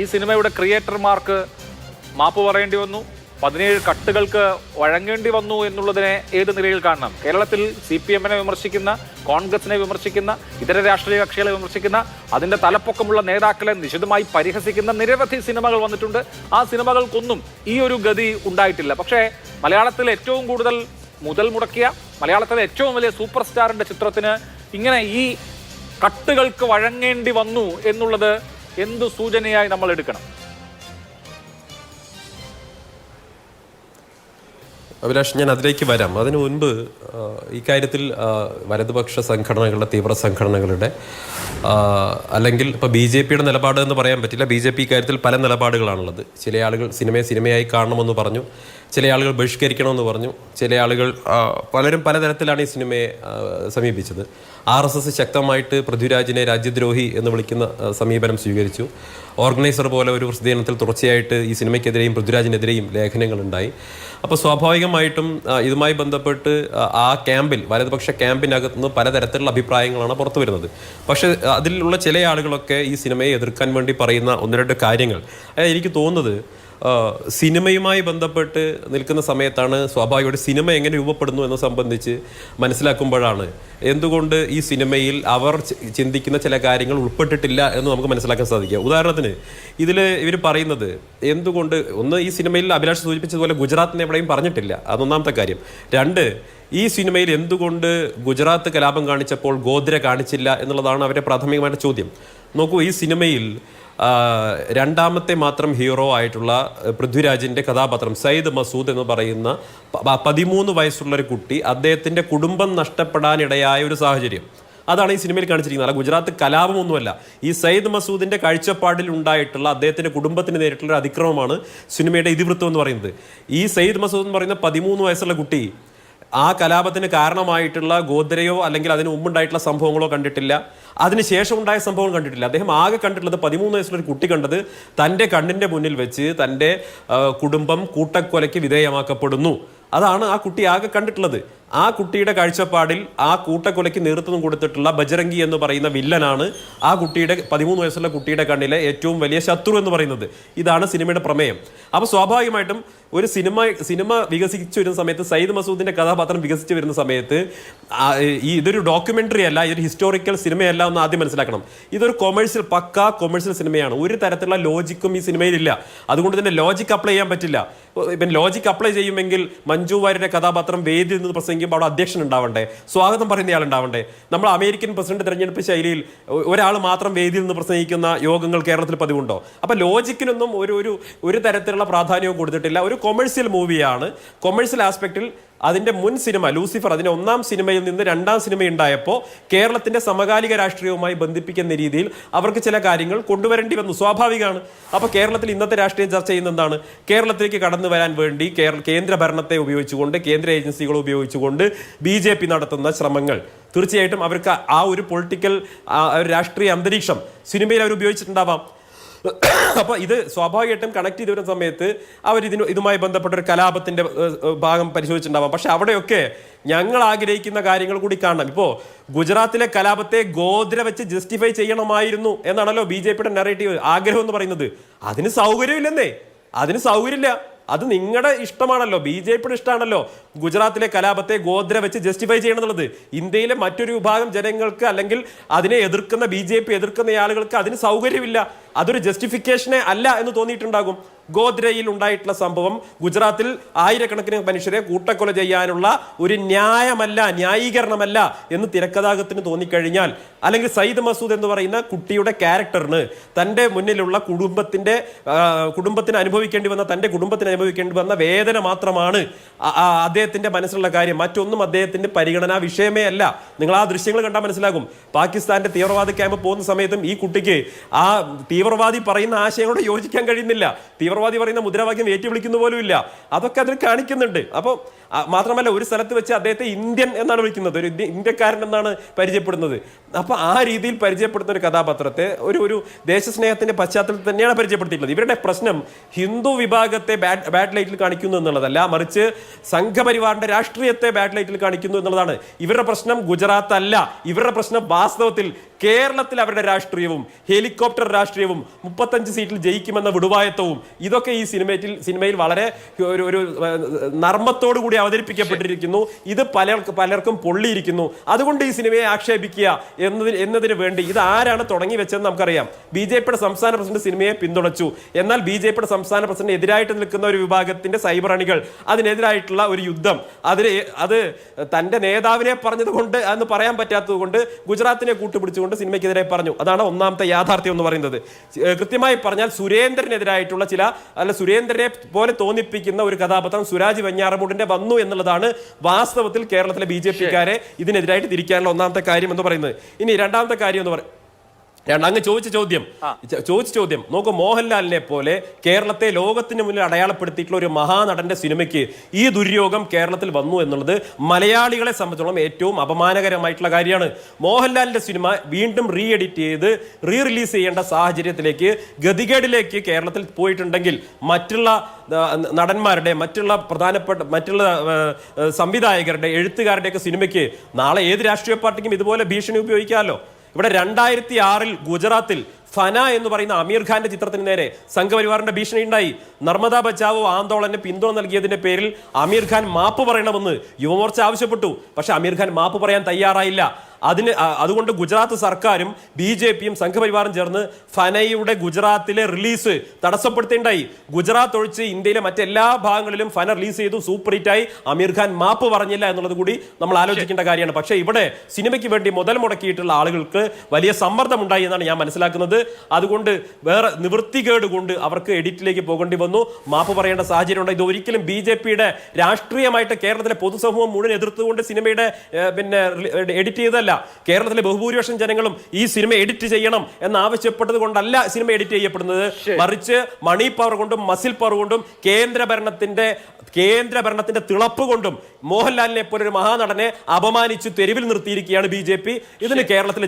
ഈ സിനിമയുടെ ക്രിയേറ്റർമാർക്ക് മാപ്പ് പറയേണ്ടി വന്നു. പതിനേഴ് കട്ടുകൾക്ക് വഴങ്ങേണ്ടി വന്നു എന്നുള്ളതിനെ ഏത് നിലയിൽ കാണണം? കേരളത്തിൽ സി പി എമ്മിനെ വിമർശിക്കുന്ന കോൺഗ്രസിനെ വിമർശിക്കുന്ന ഇതര രാഷ്ട്രീയ കക്ഷികളെ വിമർശിക്കുന്ന അതിന്റെ തലപ്പൊക്കമുള്ള നേതാക്കളെ നിശിതമായി പരിഹസിക്കുന്ന നിരവധി സിനിമകൾ വന്നിട്ടുണ്ട്. ആ സിനിമകൾക്കൊന്നും ഈ ഒരു ഗതി ഉണ്ടായിട്ടില്ല. പക്ഷേ മലയാളത്തിൽ ഏറ്റവും കൂടുതൽ മുതൽ മുടക്കിയ മലയാളത്തിലെ ഏറ്റവും വലിയ സൂപ്പർ സ്റ്റാറിന്റെ ചിത്രത്തിന് ഇങ്ങനെ ഈ കട്ടുകൾക്ക് വഴങ്ങേണ്ടി വന്നു എന്നുള്ളത് എന്തു സൂചനയായി നമ്മൾ എടുക്കണം? അഭിലാഷ് ഞാൻ അതിലേക്ക് വരാം. അതിനു മുൻപ് ഇക്കാര്യത്തിൽ വലതുപക്ഷ സംഘടനകളുടെ തീവ്ര സംഘടനകളുടെ അല്ലെങ്കിൽ ഇപ്പോൾ ബി ജെ പിയുടെ നിലപാട് എന്ന് പറയാൻ പറ്റില്ല. ബി ജെ പി ഇക്കാര്യത്തിൽ പല നിലപാടുകളാണുള്ളത്. ചില ആളുകൾ സിനിമയെ സിനിമയായി കാണണമെന്ന് പറഞ്ഞു. ചില ആളുകൾ ബഹിഷ്കരിക്കണമെന്ന് പറഞ്ഞു. ചില ആളുകൾ പലരും പലതരത്തിലാണ് ഈ സിനിമയെ സമീപിച്ചത്. ആർ എസ് എസ് ശക്തമായിട്ട് പൃഥ്വിരാജിനെ രാജ്യദ്രോഹി എന്ന് വിളിക്കുന്ന സമീപനം സ്വീകരിച്ചു. ഓർഗനൈസർ പോലെ ഒരു പ്രസിദ്ധീകരണത്തിൽ തുടർച്ചയായിട്ട് ഈ സിനിമയ്ക്കെതിരെയും പൃഥ്വിരാജിനെതിരെയും ലേഖനങ്ങളുണ്ടായി. അപ്പോൾ സ്വാഭാവികമായിട്ടും ഇതുമായി ബന്ധപ്പെട്ട് ആ, ക്യാമ്പിൽ വലതുപക്ഷ ക്യാമ്പിനകത്ത് നിന്ന് പലതരത്തിലുള്ള അഭിപ്രായങ്ങളാണ് പുറത്തു വരുന്നത്. പക്ഷേ അതിലുള്ള ചില ആളുകളൊക്കെ ഈ സിനിമയെ എതിർക്കാൻ വേണ്ടി പറയുന്ന ഒന്ന് രണ്ട് കാര്യങ്ങൾ. എനിക്ക് തോന്നുന്നത് സിനിമയുമായി ബന്ധപ്പെട്ട് നിൽക്കുന്ന സമയത്താണ് സ്വാഭാവികമായിട്ട് സിനിമ എങ്ങനെ രൂപപ്പെടുന്നു എന്ന് സംബന്ധിച്ച് മനസ്സിലാക്കുമ്പോഴാണ്. എന്തുകൊണ്ട് ഈ സിനിമയിൽ അവർ ചിന്തിക്കുന്ന ചില കാര്യങ്ങൾ ഉൾപ്പെട്ടിട്ടില്ല എന്ന് നമുക്ക് മനസ്സിലാക്കാൻ സാധിക്കുക. ഉദാഹരണത്തിന് ഇതിൽ ഇവർ പറയുന്നത് എന്തുകൊണ്ട് ഒന്ന് ഈ സിനിമയിൽ അഭിലാഷ് സൂചിപ്പിച്ചതുപോലെ ഗുജറാത്തിനെ എവിടെയും പറഞ്ഞിട്ടില്ല. അതൊന്നാമത്തെ കാര്യം. രണ്ട് ഈ സിനിമയിൽ എന്തുകൊണ്ട് ഗുജറാത്ത് കലാപം കാണിച്ചപ്പോൾ ഗോദ്ര കാണിച്ചില്ല എന്നുള്ളതാണ് അവരുടെ പ്രാഥമികമായിട്ട് ചോദ്യം. നോക്കൂ ഈ സിനിമയിൽ രണ്ടാമത്തെ മാത്രം ഹീറോ ആയിട്ടുള്ള പൃഥ്വിരാജിന്റെ കഥാപാത്രം സയ്യിദ് മസൂദ് എന്ന് പറയുന്ന പതിമൂന്ന് വയസ്സുള്ള ഒരു കുട്ടി അദ്ദേഹത്തിന്റെ കുടുംബം നഷ്ടപ്പെടാനിടയായ ഒരു സാഹചര്യം. അതാണ് ഈ സിനിമയിൽ കാണിച്ചിരിക്കുന്നത്. അല്ല ഗുജറാത്ത് കലാപമൊന്നുമല്ല. ഈ സയ്യിദ് മസൂദിന്റെ കാഴ്ചപ്പാടിൽ ഉണ്ടായിട്ടുള്ള അദ്ദേഹത്തിന്റെ കുടുംബത്തിന് നേരിട്ടുള്ള ഒരു അതിക്രമമാണ് സിനിമയുടെ ഇതിവൃത്തം എന്ന് പറയുന്നത്. ഈ സയ്യിദ് മസൂദ് എന്ന് പറയുന്ന പതിമൂന്ന് വയസ്സുള്ള കുട്ടി ആ കലാപത്തിന് കാരണമായിട്ടുള്ള ഗോദ്രയോ അല്ലെങ്കിൽ അതിന് മുമ്പുണ്ടായിട്ടുള്ള സംഭവങ്ങളോ കണ്ടിട്ടില്ല. അതിനുശേഷം ഉണ്ടായ സംഭവം കണ്ടിട്ടില്ല. അദ്ദേഹം ആകെ കണ്ടിട്ടുള്ളത് പതിമൂന്ന് വയസ്സുള്ള ഒരു കുട്ടി കണ്ടത് തന്റെ കണ്ണിന്റെ മുന്നിൽ വെച്ച് തന്റെ കുടുംബം കൂട്ടക്കൊലയ്ക്ക് വിധേയമാക്കപ്പെടുന്നു. അതാണ് ആ കുട്ടി ആകെ കണ്ടിട്ടുള്ളത്. ആ കുട്ടിയുടെ കാഴ്ചപ്പാടിൽ ആ കൂട്ടക്കൊലയ്ക്ക് നേതൃത്വം കൊടുത്തിട്ടുള്ള ബജരംഗി എന്ന് പറയുന്ന വില്ലനാണ് ആ കുട്ടിയുടെ പതിമൂന്ന് വയസ്സുള്ള കുട്ടിയുടെ കണ്ണിലെ ഏറ്റവും വലിയ ശത്രു എന്ന് പറയുന്നത്. ഇതാണ് സിനിമയുടെ പ്രമേയം. അപ്പോൾ സ്വാഭാവികമായിട്ടും ഒരു സിനിമ സിനിമ വികസിച്ചു വരുന്ന സമയത്ത് സയ്യിദ് മസൂദിന്റെ കഥാപാത്രം വികസിച്ചു വരുന്ന സമയത്ത് ഈ ഇതൊരു ഡോക്യുമെന്ററി അല്ല ഇതൊരു ഹിസ്റ്റോറിക്കൽ സിനിമയല്ല എന്ന് ആദ്യം മനസ്സിലാക്കണം. ഇതൊരു കൊമേഴ്സ്യൽ പക്ക കൊമേഴ്സ്യൽ സിനിമയാണ്. ഒരു തരത്തിലുള്ള ലോജിക്കും ഈ സിനിമയിലില്ല. അതുകൊണ്ട് തന്നെ ലോജിക് അപ്ലൈ ചെയ്യാൻ പറ്റില്ല. ഇപ്പം ലോജിക് അപ്ലൈ ചെയ്യുമെങ്കിൽ മഞ്ജു വാര്യരുടെ കഥാപാത്രം വേദിയിൽ നിന്ന് പ്രസംഗിക്കുമ്പോൾ അവിടെ അധ്യക്ഷൻ ഉണ്ടാവണ്ടേ? സ്വാഗതം പറയുന്നയാൾ നമ്മൾ അമേരിക്കൻ പ്രസിഡന്റ് തിരഞ്ഞെടുപ്പ് ശൈലിയിൽ ഒരാൾ മാത്രം വേദിയിൽ നിന്ന് പ്രസംഗിക്കുന്ന യോഗങ്ങൾ കേരളത്തിൽ പതിവുണ്ടോ? അപ്പൊ ലോജിക്കിനൊന്നും ഒരു ഒരു ഒരു തരത്തിലുള്ള പ്രാധാന്യവും കൊടുത്തിട്ടില്ല. ഒരു കൊമേഴ്സ്യൽ മൂവിയാണ് കൊമേഴ്സ്യൽ ആസ്പെക്റ്റിൽ അതിന്റെ മുൻ സിനിമ ലൂസിഫർ അതിന്റെ ഒന്നാം സിനിമയിൽ നിന്ന് രണ്ടാം സിനിമ ഉണ്ടായപ്പോൾ കേരളത്തിന്റെ സമകാലിക രാഷ്ട്രീയവുമായി ബന്ധിപ്പിക്കുന്ന രീതിയിൽ അവർക്ക് ചില കാര്യങ്ങൾ കൊണ്ടുവരേണ്ടി വന്നു. സ്വാഭാവികമാണ്. അപ്പോൾ കേരളത്തിൽ ഇന്നത്തെ രാഷ്ട്രീയം ചർച്ച ചെയ്യുന്ന എന്താണ്? കേരളത്തിലേക്ക് കടന്നു വരാൻ വേണ്ടി കേരള കേന്ദ്ര ഭരണത്തെ ഉപയോഗിച്ചുകൊണ്ട് കേന്ദ്ര ഏജൻസികൾ ഉപയോഗിച്ചുകൊണ്ട് ബി ജെ പി നടത്തുന്ന ശ്രമങ്ങൾ. തീർച്ചയായിട്ടും അവർക്ക് ആ ഒരു പൊളിറ്റിക്കൽ രാഷ്ട്രീയ അന്തരീക്ഷം സിനിമയിൽ അവർ ഉപയോഗിച്ചിട്ടുണ്ടാവാം. അപ്പോൾ ഇത് സ്വാഭാവികമായിട്ടും കണക്ട് ചെയ്ത് വരുന്ന സമയത്ത് അവർ ഇതിന് ഇതുമായി ബന്ധപ്പെട്ട ഒരു ഏഹ്, ഭാഗം പരിശോധിച്ചിട്ടുണ്ടാവാം. പക്ഷെ അവിടെയൊക്കെ ഞങ്ങൾ ആഗ്രഹിക്കുന്ന കാര്യങ്ങൾ കൂടി കാണണം. ഇപ്പോ ഗുജറാത്തിലെ കലാപത്തെ ഗോദ്ര വെച്ച് ജസ്റ്റിഫൈ ചെയ്യണമായിരുന്നു എന്നാണല്ലോ ബി ജെ പിയുടെ നെറേറ്റീവ് ആഗ്രഹം എന്ന് പറയുന്നത്. അതിന് സൗകര്യമില്ലെന്നേ. അതിന് സൗകര്യമില്ല. അത് നിങ്ങളുടെ ഇഷ്ടമാണല്ലോ ബി ജെ പിയുടെ ഇഷ്ടമാണല്ലോ ഗുജറാത്തിലെ കലാപത്തെ ഗോദ്ര വെച്ച് ജസ്റ്റിഫൈ ചെയ്യണമെന്നുള്ളത് ഇന്ത്യയിലെ മറ്റൊരു വിഭാഗം ജനങ്ങൾക്ക് അല്ലെങ്കിൽ അതിനെ എതിർക്കുന്ന ബി എതിർക്കുന്ന ആളുകൾക്ക് അതിന് സൗകര്യമില്ല. അതൊരു ജസ്റ്റിഫിക്കേഷനെ അല്ല എന്ന് തോന്നിയിട്ടുണ്ടാകും. ഗോദ്രയിൽ ഉണ്ടായിട്ടുള്ള സംഭവം ഗുജറാത്തിൽ ആയിരക്കണക്കിന് മനുഷ്യരെ കൂട്ടക്കൊല ചെയ്യാനുള്ള ഒരു ന്യായമല്ല ന്യായീകരണമല്ല എന്ന് തിരക്കഥാകത്തിന് തോന്നിക്കഴിഞ്ഞാൽ അല്ലെങ്കിൽ സയ്യിദ് മസൂദ് എന്ന് പറയുന്ന കുട്ടിയുടെ ക്യാരക്ടറിന് തന്റെ മുന്നിലുള്ള കുടുംബത്തിന്റെ കുടുംബത്തിന് അനുഭവിക്കേണ്ടി വന്ന തന്റെ കുടുംബത്തിന് അനുഭവിക്കേണ്ടി വന്ന വേദന മാത്രമാണ് അദ്ദേഹത്തിന്റെ മനസ്സിലുള്ള കാര്യം. മറ്റൊന്നും അദ്ദേഹത്തിന്റെ പരിഗണനാ വിഷയമേ അല്ല. നിങ്ങൾ ആ ദൃശ്യങ്ങൾ കണ്ടാൽ മനസ്സിലാകും. പാകിസ്ഥാന്റെ തീവ്രവാദ ക്യാമ്പ് പോകുന്ന സമയത്തും ഈ കുട്ടിക്ക് ആ തീവ്രവാദി പറയുന്ന ആശയങ്ങളോട് യോജിക്കാൻ കഴിയുന്നില്ല. തീവ്രവാദി പറയുന്ന മുദ്രാവാക്യം ഏറ്റുവിളിക്കുന്ന പോലും ഇല്ല. അതൊക്കെ അതിൽ കാണിക്കുന്നുണ്ട്. അപ്പോൾ മാത്രമല്ല ഒരു സ്ഥലത്ത് വെച്ച് അദ്ദേഹത്തെ ഇന്ത്യൻ എന്നാണ് വിളിക്കുന്നത്. ഒരു ഇന്ത്യക്കാരൻ എന്നാണ് പരിചയപ്പെടുന്നത്. അപ്പോൾ ആ രീതിയിൽ പരിചയപ്പെടുത്തുന്ന ഒരു കഥാപാത്രത്തെ ഒരു ഒരു ദേശസ്നേഹത്തിന്റെ പശ്ചാത്തലത്തിൽ തന്നെയാണ് പരിചയപ്പെടുത്തിയിട്ടുള്ളത്. ഇവരുടെ പ്രശ്നം ഹിന്ദു വിഭാഗത്തെ ബാഡ് ബാഡ് ലൈറ്റിൽ കാണിക്കുന്നു എന്നുള്ളതല്ല മറിച്ച് സംഘപരിവാറിന്റെ രാഷ്ട്രീയത്തെ ബാഡ് ലൈറ്റിൽ കാണിക്കുന്നു എന്നുള്ളതാണ്. ഇവരുടെ പ്രശ്നം ഗുജറാത്ത് അല്ല ഇവരുടെ പ്രശ്നം വാസ്തവത്തിൽ കേരളത്തിൽ അവരുടെ രാഷ്ട്രീയവും ഹെലികോപ്റ്റർ രാഷ്ട്രീയവും മുപ്പത്തഞ്ച് സീറ്റിൽ ജയിക്കുമെന്ന വിടുവായത്വവും ഇതൊക്കെ ഈ സിനിമയിൽ സിനിമയിൽ വളരെ ഒരു ഒരു നർമ്മത്തോടുകൂടി നർമ്മത്തോടു കൂടി അവതരിപ്പിക്കപ്പെട്ടിരിക്കുന്നു. ഇത് പല പലർക്കും പൊള്ളിയിരിക്കുന്നു. അതുകൊണ്ട് ഈ സിനിമയെ ആക്ഷേപിക്കുക എന്നതിന് എന്നതിന് വേണ്ടി ഇത് ആരാണ് തുടങ്ങി വെച്ചതെന്ന് നമുക്കറിയാം. ബി ജെ പിയുടെ സംസ്ഥാന പ്രസിഡന്റ് സിനിമയെ പിന്തുണച്ചു. എന്നാൽ ബി ജെ പിയുടെ സംസ്ഥാന പ്രസിഡന്റ് എതിരായിട്ട് നിൽക്കുന്ന ഒരു വിഭാഗത്തിന്റെ സൈബർ അണികൾ അതിനെതിരായിട്ടുള്ള ഒരു യുദ്ധം. അതിന് അത് തന്റെ നേതാവിനെ പറഞ്ഞത് കൊണ്ട് എന്ന് പറയാൻ പറ്റാത്തത് കൊണ്ട് ഗുജറാത്തിനെ കൂട്ടുപിടിച്ചുകൊണ്ട് സിനിമയ്ക്കെതിരെ പറഞ്ഞു. അതാണ് ഒന്നാമത്തെ യാഥാർത്ഥ്യം എന്ന് പറയുന്നത്. കൃത്യമായി പറഞ്ഞാൽ സുരേന്ദ്രനെതിരായിട്ടുള്ള ചില അല്ല സുരേന്ദ്രനെ പോലെ തോന്നിപ്പിക്കുന്ന ഒരു കഥാപാത്രം സുരാജ് വെഞ്ഞാറമൂടിന്റെ വന്നു എന്നുള്ളതാണ് വാസ്തവത്തിൽ കേരളത്തിലെ ബി ജെ പിക്കാരെ ഇതിനെതിരായിട്ട് തിരിക്കാനുള്ള ഒന്നാമത്തെ കാര്യം എന്ന് പറയുന്നത്. ഇനി രണ്ടാമത്തെ കാര്യം എന്ന് പറയുന്നത് രണ്ട് അങ്ങ് ചോദിച്ച ചോദ്യം. ചോദിച്ച ചോദ്യം. നോക്കൂ മോഹൻലാലിനെ പോലെ കേരളത്തെ ലോകത്തിന് മുന്നിൽ അടയാളപ്പെടുത്തിയിട്ടുള്ള ഒരു മഹാനടന്റെ സിനിമയ്ക്ക് ഈ ദുര്യോഗം കേരളത്തിൽ വന്നു എന്നുള്ളത് മലയാളികളെ സംബന്ധിച്ചോളം ഏറ്റവും അപമാനകരമായിട്ടുള്ള കാര്യമാണ്. മോഹൻലാലിന്റെ സിനിമ വീണ്ടും റീ എഡിറ്റ് ചെയ്ത് റീ റിലീസ് ചെയ്യേണ്ട സാഹചര്യത്തിലേക്ക് ഗതികേടിലേക്ക് കേരളത്തിൽ പോയിട്ടുണ്ടെങ്കിൽ മറ്റുള്ള നടന്മാരുടെ മറ്റുള്ള പ്രധാനപ്പെട്ട മറ്റുള്ള സംവിധായകരുടെ എഴുത്തുകാരുടെയൊക്കെ സിനിമയ്ക്ക് നാളെ ഏത് രാഷ്ട്രീയ പാർട്ടിക്കും ഇതുപോലെ ഭീഷണി ഉപയോഗിക്കാമല്ലോ. ഇവിടെ രണ്ടായിരത്തി ആറിൽ ഗുജറാത്തിൽ ഫന എന്ന് പറയുന്ന അമീർ ഖാന്റെ ചിത്രത്തിന് നേരെ സംഘപരിവാറിന്റെ ഭീഷണി ഉണ്ടായി. നർമ്മദ ബച്ചാവോ ആന്തോളന് പിന്തുണ നൽകിയതിന്റെ പേരിൽ അമീർ ഖാൻ മാപ്പ് പറയണമെന്ന് യുവമോർച്ച ആവശ്യപ്പെട്ടു. പക്ഷെ അമീർ ഖാൻ മാപ്പ് പറയാൻ തയ്യാറായില്ല. അതിന് അതുകൊണ്ട് ഗുജറാത്ത് സർക്കാരും ബി ജെ പിയും സംഘപരിവാറും ചേർന്ന് ഫനയുടെ ഗുജറാത്തിലെ റിലീസ് തടസ്സപ്പെടുത്തേണ്ടായി. ഗുജറാത്ത് ഒഴിച്ച് ഇന്ത്യയിലെ മറ്റെല്ലാ ഭാഗങ്ങളിലും ഫന റിലീസ് ചെയ്തു. സൂപ്പർ ഹിറ്റായി. അമീർ ഖാൻ മാപ്പ് പറഞ്ഞില്ല എന്നുള്ളത് കൂടി നമ്മൾ ആലോചിക്കേണ്ട കാര്യമാണ്. പക്ഷേ ഇവിടെ സിനിമയ്ക്ക് വേണ്ടി മുതൽ മുടക്കിയിട്ടുള്ള ആളുകൾക്ക് വലിയ സമ്മർദ്ദം ഉണ്ടായി എന്നാണ് ഞാൻ മനസ്സിലാക്കുന്നത്. അതുകൊണ്ട് വേറെ നിവൃത്തികേട് കൊണ്ട് അവർക്ക് എഡിറ്റിലേക്ക് പോകേണ്ടി വന്നു. മാപ്പ് പറയേണ്ട സാഹചര്യം ഉണ്ട് ഇത് ഒരിക്കലും ബി ജെ പിയുടെ രാഷ്ട്രീയമായിട്ട് കേരളത്തിലെ പൊതുസമൂഹം മുഴുവൻ എതിർത്തുകൊണ്ട് സിനിമയുടെ പിന്നെ എഡിറ്റ് ചെയ്തതല്ല. കേരളത്തിലെ ബഹുഭൂരിപക്ഷം ജനങ്ങളും ഈ സിനിമ എഡിറ്റ് ചെയ്യണം എന്ന് ആവശ്യപ്പെട്ടത് കൊണ്ടല്ല സിനിമ എഡിറ്റ് ചെയ്യപ്പെടുന്നത്. മറിച്ച് മണി പവർ കൊണ്ടും മസിൽ പവർ കൊണ്ടും കേന്ദ്ര ഭരണത്തിന്റെ കേന്ദ്ര ഭരണത്തിന്റെ തിളപ്പ് കൊണ്ടും മോഹൻലാലിനെ പോലെ ഒരു മഹാനടനെ അപമാനിച്ച് തെരുവിൽ നിർത്തിയിരിക്കുകയാണ് ബി ജെ പി. ഇതിന് കേരളത്തിലെ